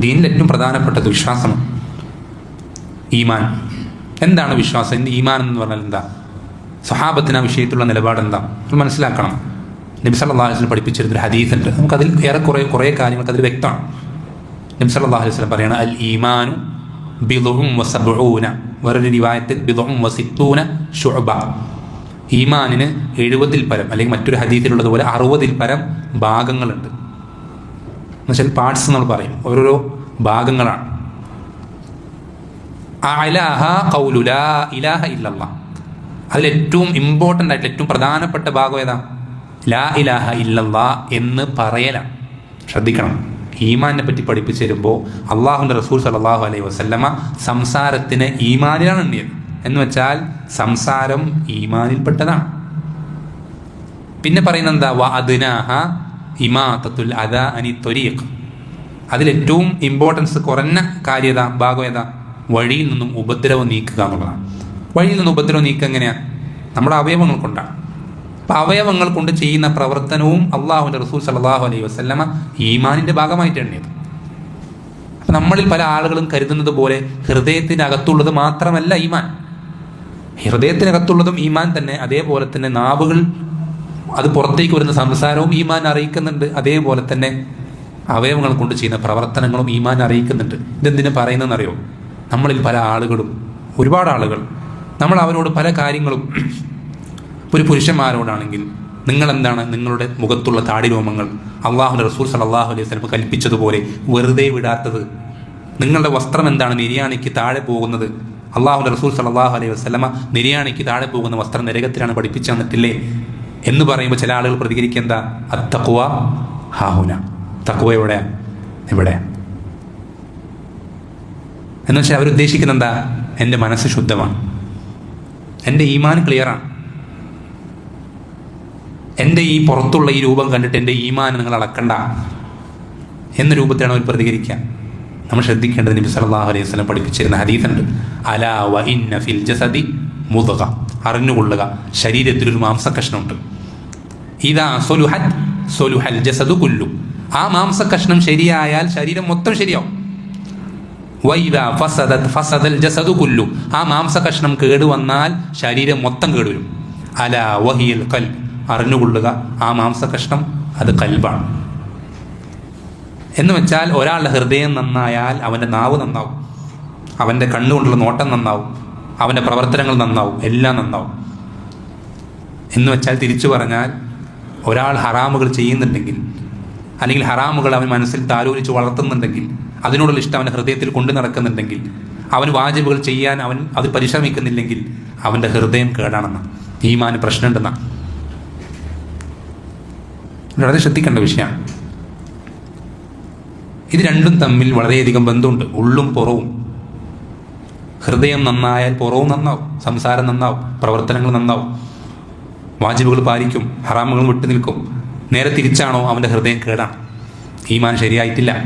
ദീനിൽ ഏറ്റവും പ്രധാനപ്പെട്ടത് വിശ്വാസമാണ് ഈമാൻ. എന്താണ് വിശ്വാസം? എന്ത് ഈമാൻ എന്ന് പറഞ്ഞാൽ എന്താ? സഹാബത്തിന് ആ വിഷയത്തിലുള്ള നിലപാട് എന്താ? അത് മനസ്സിലാക്കണം. നബി സല്ലല്ലാഹു അലൈഹി പഠിപ്പിച്ചിരുന്നൊരു ഹദീസ് ഉണ്ട് നമുക്കതിൽ ഏറെ കുറേ കാര്യങ്ങൾക്ക് അതിൽ വ്യക്തമാണ്. നബി സല്ലല്ലാഹു അലൈഹി വസല്ലം പറയണ അൽ ഈമാനു ബിദുഹും വസബൂന വേറൊരു റിവായത്തിൽ ബിദുഹും വസിത്തൂന ഷുഅബ ഈമാനിന് എഴുപതിൽ പരം അല്ലെങ്കിൽ മറ്റൊരു ഹദീസിലുള്ളതുപോലെ അറുപതിൽ പരം ഭാഗങ്ങളുണ്ട്. എന്നുവെച്ചാൽ പാർട്സ് നമ്മൾ പറയും. ഓരോരോ ഭാഗങ്ങളാണ്. അലാഹ ഖൗലു ലാ ഇലാഹ ഇല്ലല്ലാ. അതിലേറ്റവും ഇമ്പോർട്ടന്റ് ആയിട്ടുള്ള ഏറ്റവും പ്രധാനപ്പെട്ട ഭാഗം ഏതാ? ലാ ഇലാഹ ഇല്ലല്ലാ എന്ന് പറയലാണ്. ശ്രദ്ധിക്കണം. ഈമാനെ പറ്റി പഠിപ്പിച്ചു തരുമ്പോൾ അള്ളാഹുന്റെ റസൂൽ സലാഹു അലൈഹി വസല്ലമ സംസാരത്തിന് ഈമാനിലാണ് എണ്ണിയത്. എന്ന് വെച്ചാൽ സംസാരം ഈമാനിൽപ്പെട്ടതാണ്. പിന്നെ പറയുന്നത് എന്താ വ അദ്നാഹ ഇമാതത്തുൽ അദ അനി ത്വരീഖ് അതിലേറ്റവും ഇമ്പോർട്ടൻസ് കുറഞ്ഞ കാര്യത ഭാഗം വഴിയിൽ നിന്നും ഉപദ്രവം നീക്കുക എന്നുള്ളതാണ്. വഴിയിൽ നിന്ന് ഉപദ്രവം നീക്കുക എങ്ങനെയാണ് നമ്മുടെ അവയവങ്ങൾ കൊണ്ടാണ്. അപ്പം അവയവങ്ങൾ കൊണ്ട് ചെയ്യുന്ന പ്രവർത്തനവും അള്ളാഹുവിന്റെ റസൂൽ സലാഹു അലൈഹി വസ്ലമ ഈമാനിന്റെ ഭാഗമായിട്ട് എണ്ണിയത് അപ്പം നമ്മളിൽ പല ആളുകളും കരുതുന്നത് പോലെ ഹൃദയത്തിനകത്തുള്ളത് മാത്രമല്ല ഈമാൻ. ഹൃദയത്തിനകത്തുള്ളതും ഈമാൻ തന്നെ. അതേപോലെ തന്നെ നാവുകൾ അത് പുറത്തേക്ക് വരുന്ന സംസാരവും ഈമാൻ അറിയിക്കുന്നുണ്ട്. അതേപോലെ തന്നെ അവയവങ്ങൾ കൊണ്ട് ചെയ്യുന്ന പ്രവർത്തനങ്ങളും ഈമാൻ അറിയിക്കുന്നുണ്ട്. ഇതെന്തിനു പറയുന്നതെന്നറിയോ? നമ്മളിൽ പല ആളുകളും ഒരുപാട് ആളുകൾ നമ്മൾ അവരോട് പല കാര്യങ്ങളും ഒരു പുരുഷന്മാരോടാണെങ്കിൽ നിങ്ങൾ എന്താണ് നിങ്ങളുടെ മുഖത്തുള്ള താടി രോമങ്ങൾ അള്ളാഹു റസൂൽ സലാഹു അലൈഹി സ്വലം കൽപ്പിച്ചതുപോലെ വെറുതെ വിടാത്തത്? നിങ്ങളുടെ വസ്ത്രം എന്താണ് നിര്യാണിക്ക് താഴെ പോകുന്നത്? അള്ളാഹു റസൂൽ സലാഹു അലൈഹി വസ്ലമ നിര്യാണിക്ക് താഴെ പോകുന്ന വസ്ത്രം നരകത്തിലാണ് പഠിപ്പിച്ചു തന്നിട്ടില്ലേ എന്ന് പറയുമ്പോൾ ചില ആളുകൾ പ്രതികരിക്കുക എന്താ? അത്തക്കുവ ഹാഹുന. തക്കുവ എവിടെ? ഇവിടെ. എന്ന് വെച്ചാൽ അവരുദ്ദേശിക്കുന്ന എന്താ? എന്റെ മനസ്സ് ശുദ്ധമാണ്. എന്റെ ഈമാൻ ക്ലിയറാണ് എന്റെ ഈ പുറത്തുള്ള ഈ രൂപം കണ്ടിട്ട് എന്റെ ഈമാൻ നിങ്ങൾ അളക്കണ്ട എന്ന രൂപത്തിലാണ് അവർ പ്രതികരിക്കുക. നമ്മൾ ശ്രദ്ധിക്കേണ്ടത് നബി സല്ലല്ലാഹു അലൈഹി വസല്ലം പഠിപ്പിച്ചിരുന്ന ഹദീസുണ്ട്. അലാ വ ഫിൽ ജസദി മുദഗ. അറിഞ്ഞുകൊള്ളുക. ശരീരത്തിൽ ഒരു മാംസകഷ്ണമുണ്ട് ഇതാ സൊലുഹത് സൊലുഹൽ ജസദു കുല്ലു. ആ മാംസകഷ്ണം ശരിയായാൽ ശരീരം മൊത്തം ശരിയാവും. ഫസദത് ഫസദൽ ജസദു കുല്ലു. ആ മാംസകഷ്ണം കേടുവന്നാൽ ശരീരം മൊത്തം കേടുവരും. അല വഹിയൽ കൽ അറിഞ്ഞുകൊള്ളുക ആ മാംസകഷ്ണം അത് കൽബാണ്. എന്ന് വെച്ചാൽ ഒരാളുടെ ഹൃദയം നന്നായാൽ അവന്റെ നാവ് നന്നാവും. അവന്റെ കണ്ണുകൊണ്ടുള്ള നോട്ടം നന്നാവും. അവന്റെ പ്രവർത്തനങ്ങൾ നന്നാവും എല്ലാം നന്നാവും. എന്ന് വെച്ചാൽ തിരിച്ചു പറഞ്ഞാൽ ഒരാൾ ഹറാമുകൾ ചെയ്യുന്നുണ്ടെങ്കിൽ അല്ലെങ്കിൽ ഹറാമുകൾ അവൻ മനസ്സിൽ താലോലിച്ച് വളർത്തുന്നുണ്ടെങ്കിൽ അതിനോടുള്ള ഇഷ്ടം അവന്റെ ഹൃദയത്തിൽ കൊണ്ടു നടക്കുന്നുണ്ടെങ്കിൽ അവൻ വാജിബുകൾ ചെയ്യാൻ അവൻ അത് പരിശ്രമിക്കുന്നില്ലെങ്കിൽ അവന്റെ ഹൃദയം കേടാണെന്ന ഈമാന് പ്രശ്നമുണ്ടെന്ന. വളരെ ശ്രദ്ധിക്കേണ്ട വിഷയമാണ്. ഇത് രണ്ടും തമ്മിൽ വളരെയധികം ബന്ധമുണ്ട് ഉള്ളും പുറവും. ഹൃദയം നന്നായാൽ പുറവും നന്നാവും സംസാരം നന്നാവും പ്രവർത്തനങ്ങൾ നന്നാവും. വാജിബുകൾ പാലിക്കും ഹറാമുകൾ വിട്ടു നിൽക്കും നേരെ തിരിച്ചാണോ അവന്റെ ഹൃദയം കേടാണ്? ഈമാൻ ശരിയായിട്ടില്ല.